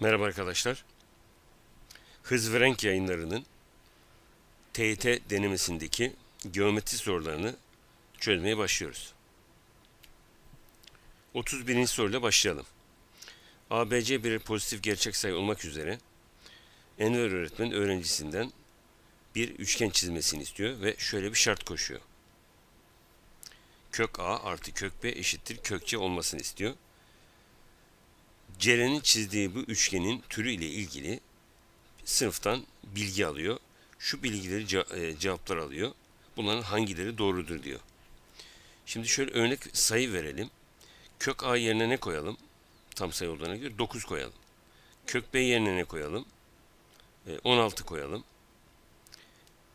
Merhaba arkadaşlar. Hız ve Renk yayınlarının TYT denemesindeki geometri sorularını çözmeye başlıyoruz. 31. soruyla başlayalım. ABC bir pozitif gerçek sayı olmak üzere Enver öğretmen öğrencisinden bir üçgen çizmesini istiyor ve şöyle bir şart koşuyor. Kök A artı kök B eşittir kök C olmasını istiyor. Ceren'in çizdiği bu üçgenin türü ile ilgili sınıftan bilgi alıyor. Şu bilgileri e, cevaplar alıyor. Bunların hangileri doğrudur diyor. Şimdi şöyle örnek sayı verelim. Kök A yerine ne koyalım? Tam sayı olduğuna göre 9 koyalım. Kök B yerine ne koyalım? E, 16 koyalım.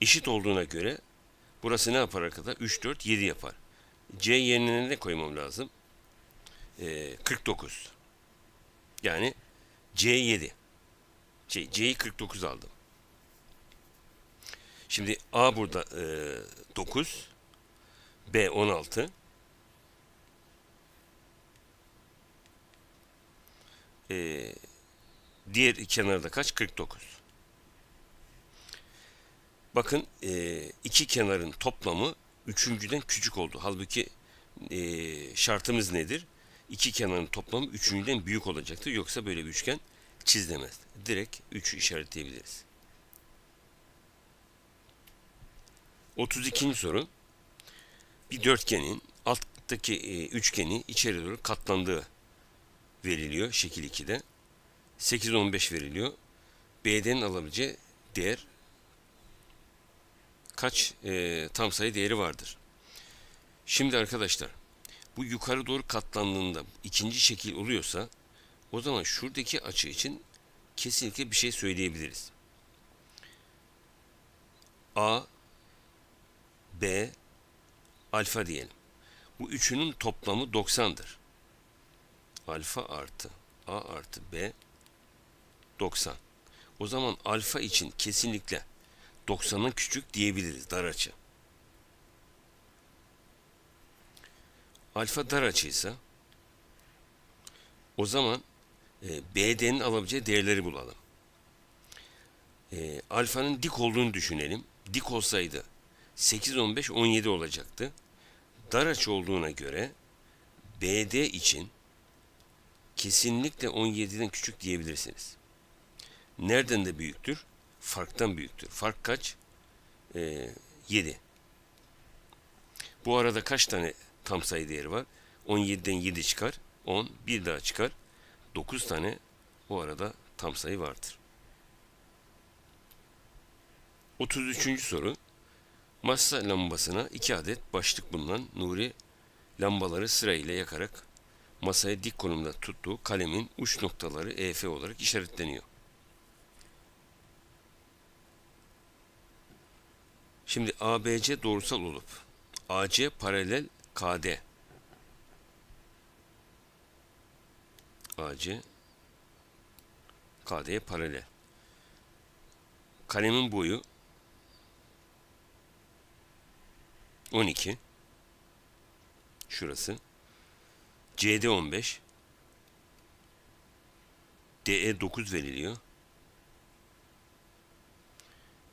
Eşit olduğuna göre burası ne yapar arkadaşlar? 3, 4, 7 yapar. C yerine ne koymam lazım? E, 49. Yani C7. C, C'yi 49 aldım. Şimdi A burada e, 9. B 16. E, diğer kenarda kaç? 49. Bakın e, iki kenarın toplamı üçüncüden küçük oldu. Halbuki e, şartımız nedir? İki kenarın toplamı üçüncüden büyük olacaktır. Yoksa böyle bir üçgen çizilemez. Direkt 3'ü işaretleyebiliriz. 32. soru. Bir dörtgenin alttaki e, üçgeni içeri doğru katlandığı veriliyor şekil 2'de. 8 15 veriliyor. B'den alabileceği değer kaç e, tam sayı değeri vardır? Şimdi arkadaşlar bu yukarı doğru katlandığında ikinci şekil oluyorsa o zaman şuradaki açı için kesinlikle bir şey söyleyebiliriz. A, B, alfa diyelim. Bu üçünün toplamı 90'dır. Alfa artı A artı B 90. O zaman alfa için kesinlikle 90'ın küçük diyebiliriz dar açı. Alfa dar açıysa o zaman e, BD'nin alabileceği değerleri bulalım. E, alfanın dik olduğunu düşünelim. Dik olsaydı 8, 15, 17 olacaktı. Dar açı olduğuna göre BD için kesinlikle 17'den küçük diyebilirsiniz. Nereden de büyüktür? Farktan büyüktür. Fark kaç? Ee, 7. Bu arada kaç tane tam sayı değeri var? 17'den 7 çıkar. 10. Bir daha çıkar. 9 tane bu arada tam sayı vardır. 33. soru. Masa lambasına 2 adet başlık bulunan Nuri lambaları sırayla yakarak masaya dik konumda tuttuğu kalemin uç noktaları EF olarak işaretleniyor. Şimdi ABC doğrusal olup AC paralel KD AC KD'ye paralel. Kalemin boyu 12 şurası CD 15 DE 9 veriliyor.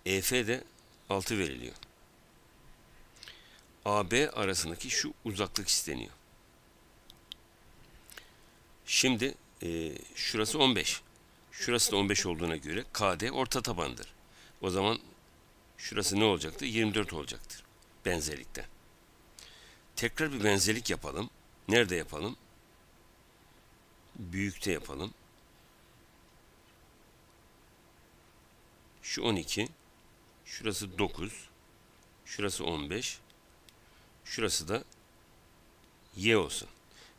EF de 6 veriliyor. AB arasındaki şu uzaklık isteniyor. Şimdi e, şurası 15. Şurası da 15 olduğuna göre KD orta tabandır. O zaman şurası ne olacaktır? 24 olacaktır. Benzerlikten. Tekrar bir benzerlik yapalım. Nerede yapalım? Büyükte yapalım. Şu 12. Şurası 9. Şurası 15. Şurası da y olsun.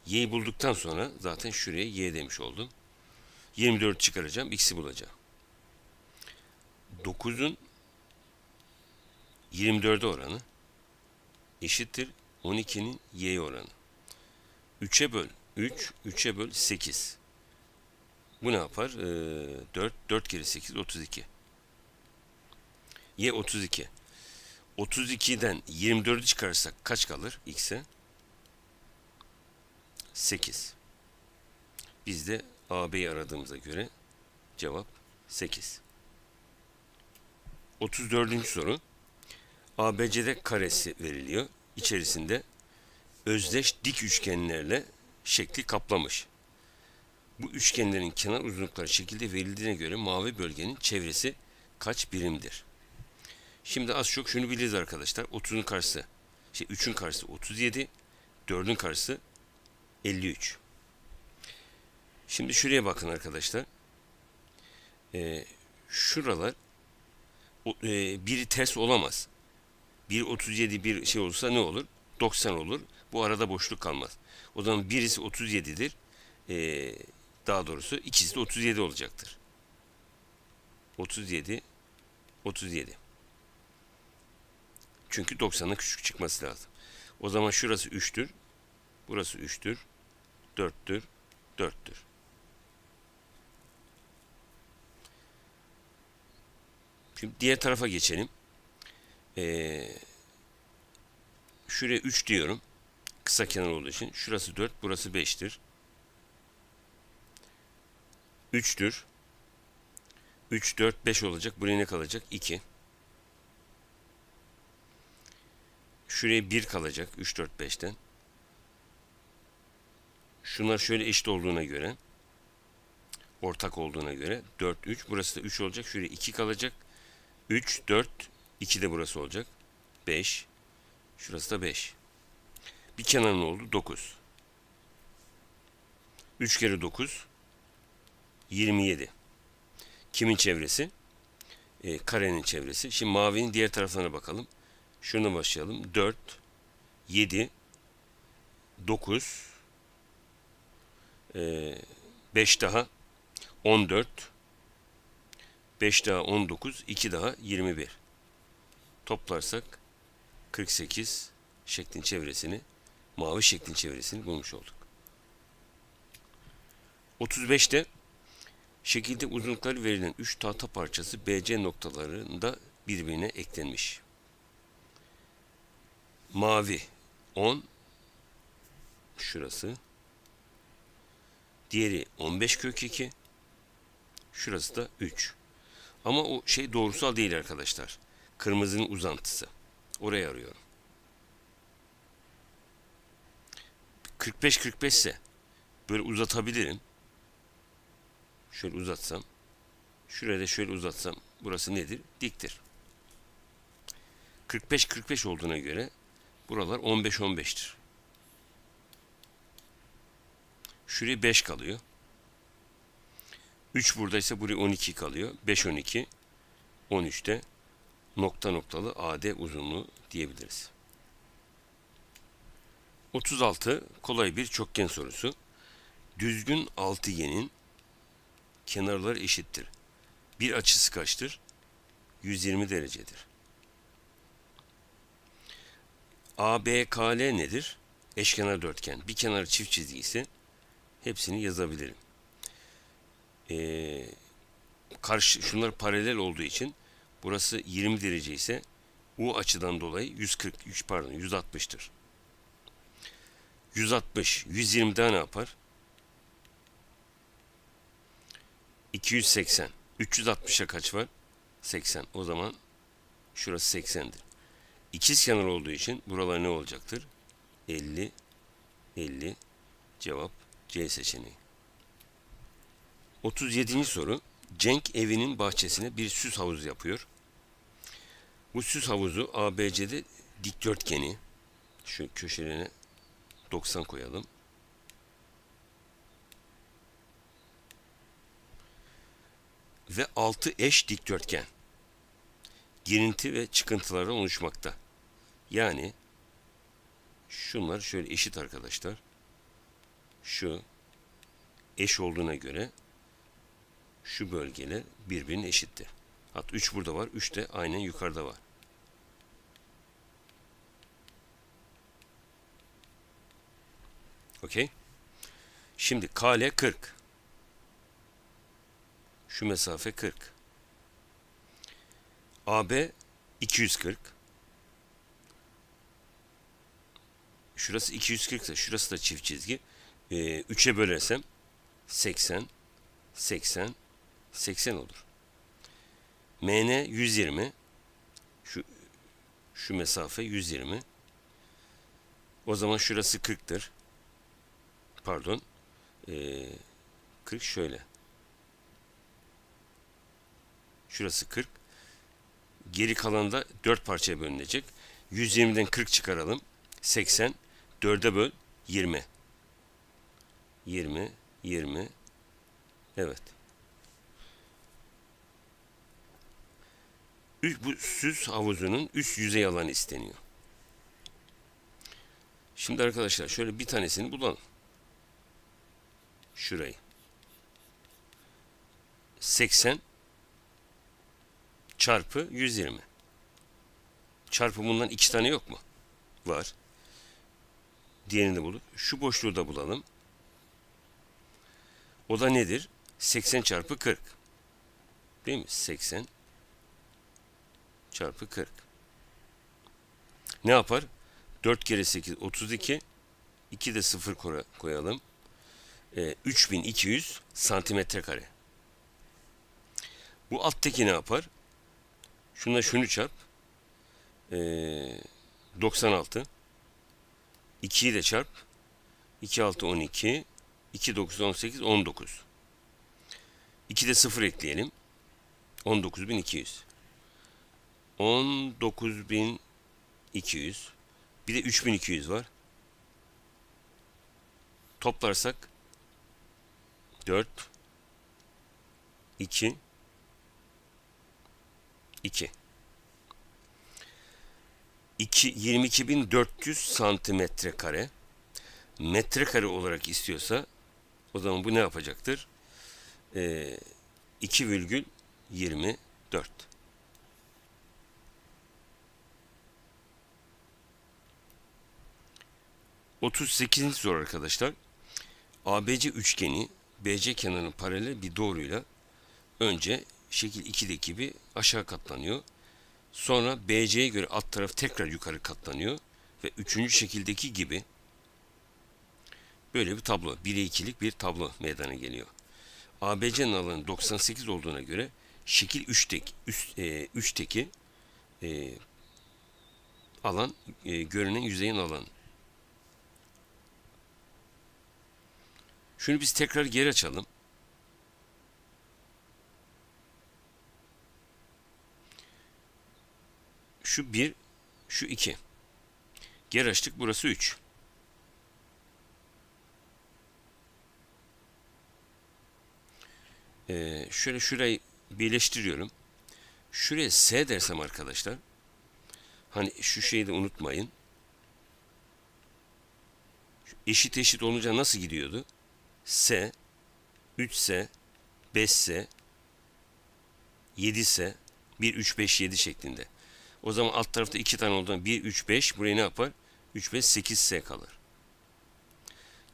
Y'yi bulduktan sonra zaten şuraya y demiş oldum. 24 çıkaracağım. X'i bulacağım. 9'un 24'e oranı eşittir 12'nin y'ye oranı. 3'e böl 3, 3'e böl 8. Bu ne yapar? Ee, 4, 4 kere 8, 32. Y 32. 32'den 24'ü çıkarırsak kaç kalır x'e? 8. Biz de AB'yi aradığımıza göre Cevap 8. 34. soru. ABCD karesi veriliyor. İçerisinde özdeş dik üçgenlerle şekli kaplamış. Bu üçgenlerin kenar uzunlukları şekilde verildiğine göre mavi bölgenin çevresi kaç birimdir? Şimdi az çok şunu biliriz arkadaşlar. 30'un karşısı, şey 3'ün karşısı 37, 4'ün karşısı 53. Şimdi şuraya bakın arkadaşlar. Ee, şuralar e, biri ters olamaz. Bir 37 bir şey olursa ne olur? 90 olur. Bu arada boşluk kalmaz. O zaman birisi 37'dir. Ee, daha doğrusu ikisi de 37 olacaktır. 37 37. Çünkü 90'dan küçük çıkması lazım. O zaman şurası 3'tür. Burası 3'tür. 4'tür. 4'tür. Şimdi diğer tarafa geçelim. Ee, şuraya 3 diyorum. Kısa kenar olduğu için. Şurası 4, burası 5'tir. 3'tür. 3, 4, 5 olacak. Buraya ne kalacak? 2. Şuraya 1 kalacak. 3, 4, 5'ten. Şunlar şöyle eşit olduğuna göre ortak olduğuna göre 4, 3. Burası da 3 olacak. Şuraya 2 kalacak. 3, 4, 2 de burası olacak. 5. Şurası da 5. Bir kenar ne oldu? 9. 3 kere 9 27. Kimin çevresi? Ee, karenin çevresi. Şimdi mavinin diğer taraflarına bakalım. Şuna başlayalım. 4, 7, 9, 5 daha 14, 5 daha 19, 2 daha 21. Toplarsak 48 şeklin çevresini, mavi şeklin çevresini bulmuş olduk. 35'te şekilde uzunlukları verilen 3 tahta parçası BC noktalarında birbirine eklenmiş. Mavi 10 şurası. Diğeri 15 kök 2. Şurası da 3. Ama o şey doğrusal değil arkadaşlar. Kırmızının uzantısı. Oraya arıyorum. 45-45 ise böyle uzatabilirim. Şöyle uzatsam. Şuraya da şöyle uzatsam. Burası nedir? Diktir. 45-45 olduğuna göre buralar 15-15'tir. Şuraya 5 kalıyor. 3 buradaysa buraya 12 kalıyor. 5 12 13'te nokta noktalı AD uzunluğu diyebiliriz. 36 kolay bir çokgen sorusu. Düzgün altıgenin kenarları eşittir. Bir açısı kaçtır? 120 derecedir. ABKL nedir? Eşkenar dörtgen. Bir kenarı çift çizgi ise hepsini yazabilirim. Ee, karşı şunlar paralel olduğu için burası 20 derece ise U açıdan dolayı 140 100 pardon 160'tır. 160 120 daha ne yapar? 280 360'a kaç var? 80. O zaman şurası 80'dir. İkiz kenar olduğu için buralar ne olacaktır? 50 50 cevap C seçeneği. 37. soru. Cenk evinin bahçesine bir süs havuzu yapıyor. Bu süs havuzu ABC'de dikdörtgeni şu köşelerine 90 koyalım. Ve 6 eş dikdörtgen. Girinti ve çıkıntılardan oluşmakta. Yani şunlar şöyle eşit arkadaşlar. Şu eş olduğuna göre şu bölgeler birbirine eşittir. Hatta 3 burada var, 3 de aynen yukarıda var. Okey. Şimdi KL 40. Şu mesafe 40. AB 240. Şurası 240 ise şurası da çift çizgi. Ee, 3'e bölersem 80, 80, 80 olur. MN 120. Şu şu mesafe 120. O zaman şurası 40'tır. Pardon. Ee, 40 şöyle. Şurası 40. Geri kalan da 4 parçaya bölünecek. 120'den 40 çıkaralım. 80. 4'e böl. 20. 20. 20. Evet. Üst- Bu süs havuzunun üst yüzey alanı isteniyor. Şimdi arkadaşlar şöyle bir tanesini bulalım. Şurayı. 80 çarpı 120. Çarpı bundan iki tane yok mu? Var. Diğerini de bulduk. Şu boşluğu da bulalım. O da nedir? 80 çarpı 40. Değil mi? 80 çarpı 40. Ne yapar? 4 kere 8 32. 2 de 0 koy- koyalım. Ee, 3200 santimetre kare. Bu alttaki ne yapar? Şuna şunu çarp. Ee, 96. 2'yi de çarp. 2 6 12. 2 9 18 19. 2 de 0 ekleyelim. 19200. 19200. Bir de 3200 var. Toplarsak 4 2 2 2 22400 santimetre kare metrekare olarak istiyorsa o zaman bu ne yapacaktır? Ee, 2,24 38. soru arkadaşlar. ABC üçgeni BC kenarının paralel bir doğruyla önce şekil 2'deki gibi aşağı katlanıyor. Sonra BC'ye göre alt taraf tekrar yukarı katlanıyor ve üçüncü şekildeki gibi böyle bir tablo, 1'e 2'lik bir tablo meydana geliyor. ABC'nin alanı 98 olduğuna göre şekil 3'teki üst, e, 3'teki e, alan e, görünen yüzeyin alanı. Şunu biz tekrar geri açalım. Şu 1, şu 2. Geri açtık burası 3. Ee, şöyle şurayı birleştiriyorum. Şuraya S dersem arkadaşlar. Hani şu şeyi de unutmayın. Eşit eşit olunca nasıl gidiyordu? S, 3S, 5S, 7S, 1, 3, 5, 7 şeklinde. O zaman alt tarafta iki tane olduğundan 1, 3, 5 buraya ne yapar? 3, 5, 8S kalır.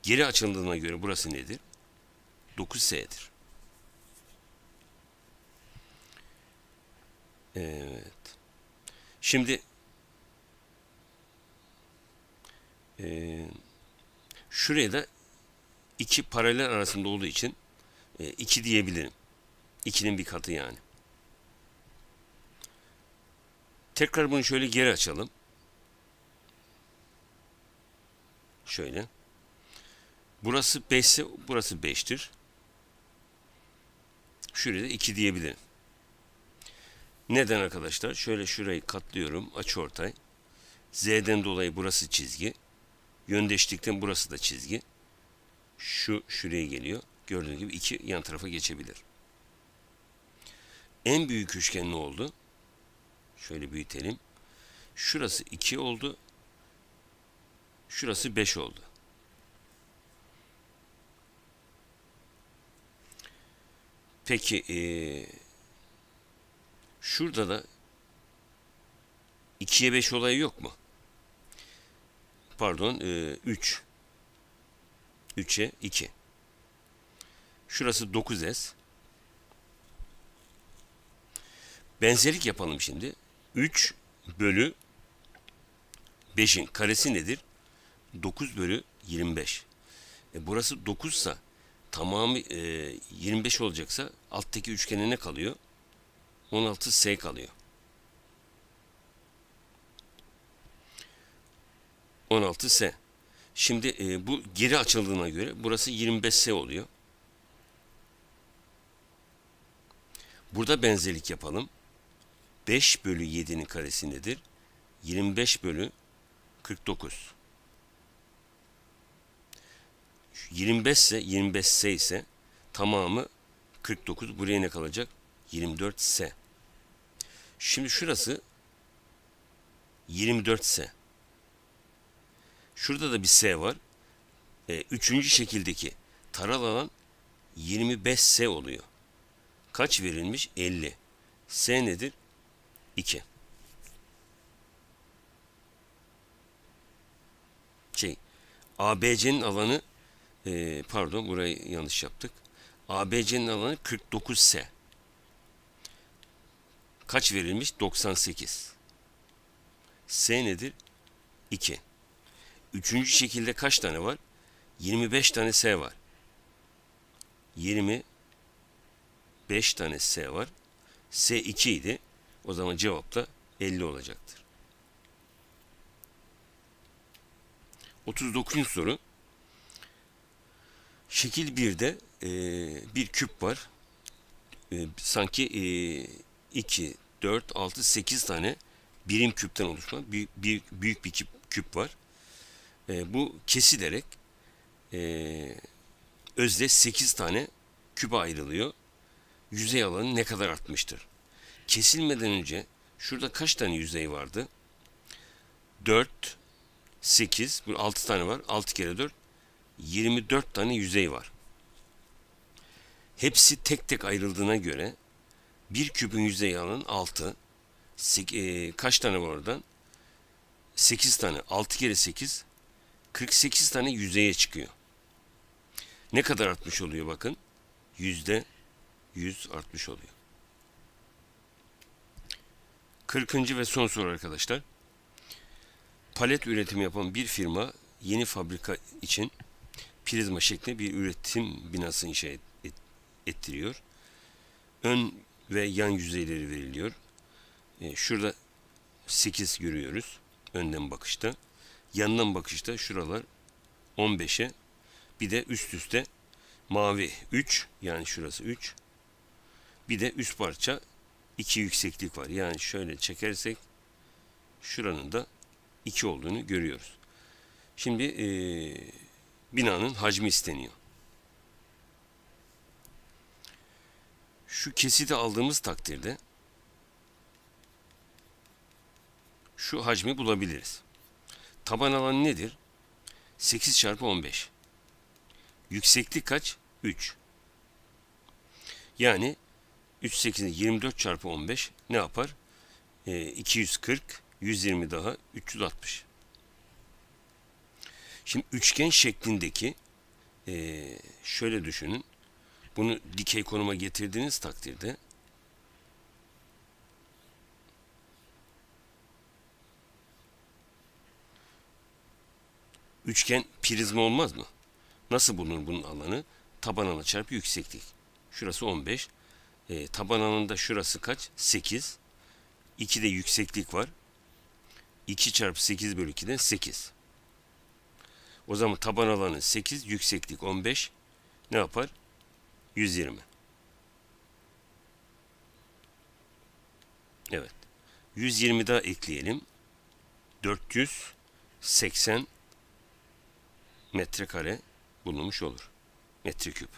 Geri açıldığına göre burası nedir? 9S'dir. Evet. Şimdi e, şuraya da iki paralel arasında olduğu için e, iki diyebilirim. İkinin bir katı yani. Tekrar bunu şöyle geri açalım. Şöyle. Burası 5 ise burası 5'tir. Şuraya da 2 diyebilirim. Neden arkadaşlar? Şöyle şurayı katlıyorum. Açıortay. Z'den dolayı burası çizgi. Yöndeşlikten burası da çizgi. Şu şuraya geliyor. Gördüğünüz gibi iki yan tarafa geçebilir. En büyük üçgen ne oldu? Şöyle büyütelim. Şurası 2 oldu. Şurası 5 oldu. Peki ee, şurada da 2'ye 5 olayı yok mu? Pardon 3. 3'e 2. Şurası 9S. Benzerlik yapalım şimdi. 3 bölü 5'in karesi nedir? 9 bölü 25. E burası 9 sa tamamı e, 25 olacaksa alttaki üçgene ne kalıyor? 16S kalıyor. 16S. Şimdi e, bu geri açıldığına göre burası 25S oluyor. Burada benzerlik yapalım. 5 bölü 7'nin karesi nedir? 25 bölü 49. 25 ise 25 S ise tamamı 49. Buraya ne kalacak? 24 S. Şimdi şurası 24 S. Şurada da bir S var. E, üçüncü şekildeki taral alan 25 S oluyor. Kaç verilmiş? 50. S nedir? 2. Şey, ABC'nin alanı e, pardon burayı yanlış yaptık. ABC'nin alanı 49S. Kaç verilmiş? 98. S nedir? 2. Üçüncü şekilde kaç tane var? 25 tane S var. 25 tane S var. S 2 idi. O zaman cevap da 50 olacaktır. 39. soru. Şekil 1'de e, bir küp var. E, sanki e, 2, 4, 6, 8 tane birim küpten oluşan büyük, büyük, büyük bir küp, küp var. E, bu kesilerek e, özde 8 tane küpe ayrılıyor. Yüzey alanı ne kadar artmıştır? Kesilmeden önce şurada kaç tane yüzey vardı? 4, 8, bu 6 tane var. 6 kere 4, 24 tane yüzey var. Hepsi tek tek ayrıldığına göre bir küpün yüzey alanı 6. E, kaç tane var oradan? 8 tane. 6 kere 8 48 tane yüzeye çıkıyor. Ne kadar artmış oluyor bakın? Yüzde 100 artmış oluyor. 40. ve son soru arkadaşlar. Palet üretimi yapan bir firma yeni fabrika için prizma şeklinde bir üretim binası inşa et, et, ettiriyor. Ön ve yan yüzeyleri veriliyor. E, şurada 8 görüyoruz önden bakışta. Yandan bakışta şuralar 15'e bir de üst üste mavi 3 yani şurası 3 bir de üst parça 2 yükseklik var. Yani şöyle çekersek şuranın da 2 olduğunu görüyoruz. Şimdi e, binanın hacmi isteniyor. Şu kesiti aldığımız takdirde şu hacmi bulabiliriz. Taban alanı nedir? 8 çarpı 15. Yükseklik kaç? 3. Yani 3 8 24 çarpı 15 ne yapar? E, 240 120 daha 360. Şimdi üçgen şeklindeki e, şöyle düşünün. Bunu dikey konuma getirdiğiniz takdirde üçgen prizma olmaz mı? Nasıl bulunur bunun alanı? Taban alanı çarpı yükseklik. Şurası 15. E, taban alanında şurası kaç? 8. 2 de yükseklik var. 2 çarpı 8 bölü 2'den 8. O zaman taban alanı 8, yükseklik 15. Ne yapar? 120. Evet. 120 daha ekleyelim. 480 metrekare bulunmuş olur. Metreküp.